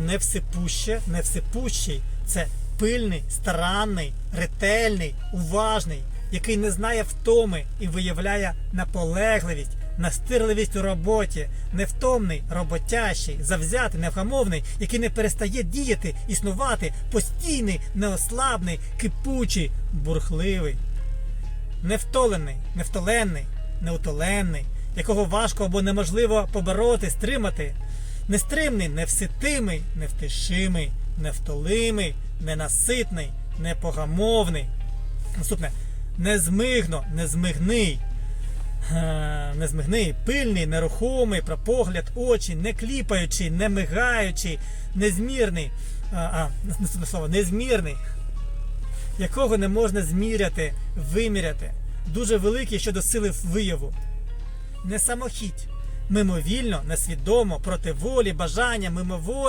Невсипуще, невсипущий це пильний, старанний, ретельний, уважний, який не знає втоми і виявляє наполегливість, настирливість у роботі, невтомний, роботящий, завзятий, невгамовний, який не перестає діяти, існувати, постійний, неослабний, кипучий, бурхливий, невтолений, невтоленний, неутоленний, якого важко або неможливо побороти, стримати. Нестримний, невситимий, невтишимий, невтолимий, ненаситний, непогамовний. Наступне незмигно, незмигний. Незмигний, пильний, нерухомий, про погляд, очі, не кліпаючий, не мигаючий, незмірний. А, наступне слово, незмірний, якого не можна зміряти, виміряти. Дуже великий щодо сили вияву. Не самохідь, мимовільно, несвідомо, проти волі, бажання, мимоволі.